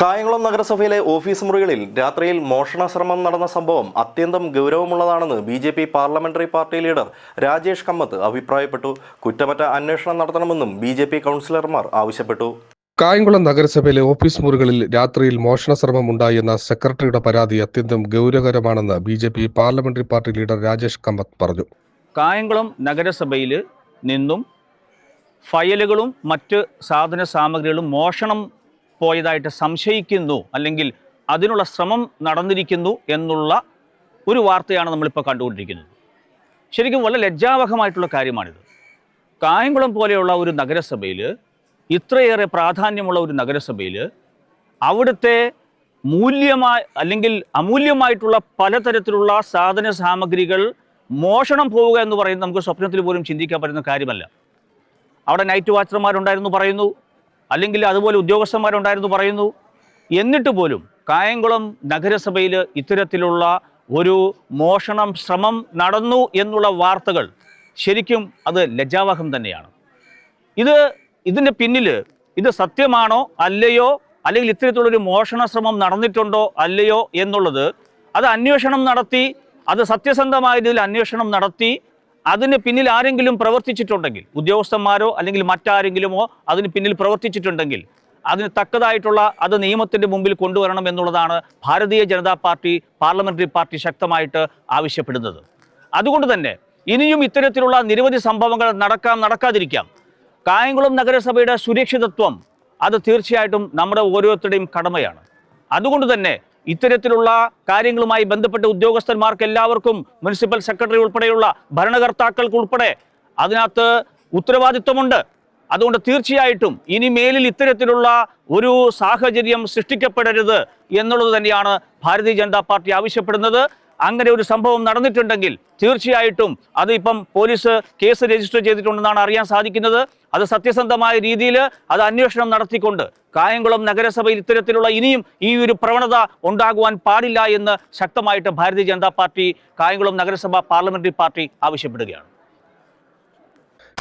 കായംകുളം നഗരസഭയിലെ ഓഫീസ് മുറികളിൽ രാത്രിയിൽ മോഷണ ശ്രമം നടന്ന സംഭവം അത്യന്തം ഗൗരവമുള്ളതാണെന്ന് B J P parliamentary party leader Rajesh Kammath അഭിപ്രായപ്പെട്ടു. കുറ്റമറ്റ അന്വേഷണം നടത്തണമെന്നും ബി ജെ പി കൗൺസിലർമാർ ആവശ്യപ്പെട്ടു. കായംകുളം നഗരസഭയിലെ ഓഫീസ് മുറികളിൽ രാത്രിയിൽ മോഷണ ശ്രമം ഉണ്ടായെന്ന സെക്രട്ടറിയുടെ പരാതി അത്യന്തം ഗൗരവകരമാണെന്ന് B J P parliamentary party leader Rajesh Kammath പറഞ്ഞു. കായംകുളം നഗരസഭയിൽ നിന്നും ഫയലുകളും മറ്റ് സാധന സാമഗ്രികളും മോഷണം പോയതായിട്ട് സംശയിക്കുന്നു അല്ലെങ്കിൽ അതിനുള്ള ശ്രമം നടന്നിരിക്കുന്നു എന്നുള്ള ഒരു വാർത്തയാണ് നമ്മളിപ്പോൾ കണ്ടുകൊണ്ടിരിക്കുന്നത്. ശരിക്കും വളരെ ലജ്ജാവഹമായിട്ടുള്ള കാര്യമാണിത്. കായംകുളം പോലെയുള്ള ഒരു നഗരസഭയിൽ ഇത്രയേറെ പ്രാധാന്യമുള്ള ഒരു നഗരസഭയിൽ അവിടുത്തെ മൂല്യമായ അല്ലെങ്കിൽ അമൂല്യമായിട്ടുള്ള പലതരത്തിലുള്ള സാധന സാമഗ്രികൾ മോഷണം പോവുക എന്ന് പറയുന്നത് നമുക്ക് സ്വപ്നത്തിൽ പോലും ചിന്തിക്കാൻ പറ്റുന്ന കാര്യമല്ല. അവിടെ നൈറ്റ് വാച്ചർമാരുണ്ടായിരുന്നു പറയുന്നു അല്ലെങ്കിൽ അതുപോലെ ഉദ്യോഗസ്ഥന്മാരുണ്ടായിരുന്നു പറയുന്നു. എന്നിട്ട് പോലും കായംകുളം നഗരസഭയിൽ ഇത്തരത്തിലുള്ള ഒരു മോഷണം ശ്രമം നടന്നു എന്നുള്ള വാർത്തകൾ ശരിക്കും അത് ലജ്ജാവഹം തന്നെയാണ്. ഇത് ഇതിന്റെ പിന്നിൽ ഇത് സത്യമാണോ അല്ലയോ? അല്ലെങ്കിൽ ഇത്തരത്തിലുള്ളൊരു മോഷണ ശ്രമം നടന്നിട്ടുണ്ടോ അല്ലയോ എന്നുള്ളത് അത് അന്വേഷണം നടത്തി അത് സത്യസന്ധമായ രീതിയിൽ അന്വേഷണം നടത്തി അതിന് പിന്നിൽ ആരെങ്കിലും പ്രവർത്തിച്ചിട്ടുണ്ടെങ്കിൽ ഉദ്യോഗസ്ഥന്മാരോ അല്ലെങ്കിൽ മറ്റാരെങ്കിലുമോ അതിന് പിന്നിൽ പ്രവർത്തിച്ചിട്ടുണ്ടെങ്കിൽ അതിന് തക്കതായിട്ടുള്ള അത് നിയമത്തിന്റെ മുമ്പിൽ കൊണ്ടുവരണം എന്നുള്ളതാണ് Bharatiya Janata party parliamentary party ശക്തമായിട്ട് ആവശ്യപ്പെടുന്നത്. അതുകൊണ്ട് തന്നെ ഇനിയും ഇത്തരത്തിലുള്ള നിരവധി സംഭവങ്ങൾ നടക്കാം നടക്കാതിരിക്കാം. കായംകുളം നഗരസഭയുടെ സുരക്ഷിതത്വം അത് തീർച്ചയായിട്ടും നമ്മുടെ ഓരോരുത്തരുടെയും കടമയാണ്. അതുകൊണ്ട് തന്നെ ഇത്തരത്തിലുള്ള കാര്യങ്ങളുമായി ബന്ധപ്പെട്ട ഉദ്യോഗസ്ഥന്മാർക്ക് എല്ലാവർക്കും മുനിസിപ്പൽ സെക്രട്ടറി ഉൾപ്പെടെയുള്ള ഭരണകർത്താക്കൾക്ക് ഉൾപ്പെടെ അതിനകത്ത് ഉത്തരവാദിത്വമുണ്ട്. അതുകൊണ്ട് തീർച്ചയായിട്ടും ഇനി മേലിൽ ഇത്തരത്തിലുള്ള ഒരു സാഹചര്യം സൃഷ്ടിക്കപ്പെടരുത് എന്നുള്ളത് തന്നെയാണ് ഭാരതീയ ജനതാ പാർട്ടി ആവശ്യപ്പെടുന്നത്. അങ്ങനെ ഒരു സംഭവം നടന്നിട്ടുണ്ടെങ്കിൽ തീർച്ചയായിട്ടും അത് ഇപ്പം പോലീസ് കേസ് രജിസ്റ്റർ ചെയ്തിട്ടുണ്ടെന്നാണ് അറിയാൻ സാധിക്കുന്നത്. അത് സത്യസന്ധമായ രീതിയിൽ അത് അന്വേഷണം നടത്തിക്കൊണ്ട് കായംകുളം നഗരസഭയിൽ ഇത്തരത്തിലുള്ള ഇനിയും ഈ ഒരു പ്രവണത ഉണ്ടാകുവാൻ പാടില്ല എന്ന് ശക്തമായിട്ട് ഭാരതീയ ജനതാ പാർട്ടി കായംകുളം നഗരസഭ പാർലമെന്ററി പാർട്ടി ആവശ്യപ്പെടുകയാണ്.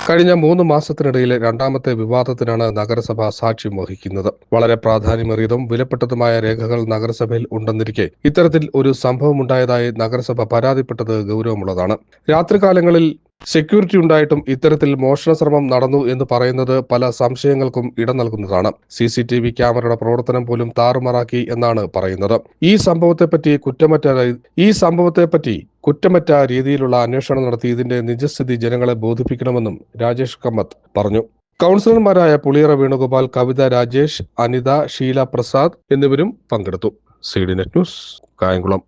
കഴിഞ്ഞ മൂന്ന് മാസത്തിനിടയിലെ രണ്ടാമത്തെ വിവാദത്തിനാണ് നഗരസഭ സാക്ഷ്യം വഹിക്കുന്നത്. വളരെ പ്രാധാന്യമേറിയതും വിലപ്പെട്ടതുമായ രേഖകൾ നഗരസഭയിൽ ഉണ്ടെന്നിരിക്കെ ഇത്തരത്തിൽ ഒരു സംഭവമുണ്ടായതായി നഗരസഭ പരാതിപ്പെട്ടത് ഗൗരവമുള്ളതാണ്. രാത്രികാലങ്ങളിൽ സെക്യൂരിറ്റി ഉണ്ടായിട്ടും ഇത്തരത്തിൽ മോഷണ ശ്രമം നടന്നു എന്ന് പറയുന്നത് പല സംശയങ്ങൾക്കും ഇട നൽകുന്നതാണ്. സി സി ടി വി ക്യാമറയുടെ പ്രവർത്തനം പോലും താറുമാറാക്കി എന്നാണ് പറയുന്നത്. ഈ സംഭവത്തെപ്പറ്റി കുറ്റമറ്റ ഈ സംഭവത്തെപ്പറ്റി കുറ്റമറ്റ രീതിയിലുള്ള അന്വേഷണം നടത്തി ഇതിന്റെ നിജസ്ഥിതി ജനങ്ങളെ ബോധിപ്പിക്കണമെന്നും രാജേഷ് കമ്മത്ത് പറഞ്ഞു. കൗൺസിലർമാരായ പുളിയറ വേണുഗോപാൽ കവിത രാജേഷ് അനിത ഷീല പ്രസാദ് എന്നിവരും പങ്കെടുത്തു. C D net news Kayamkulam.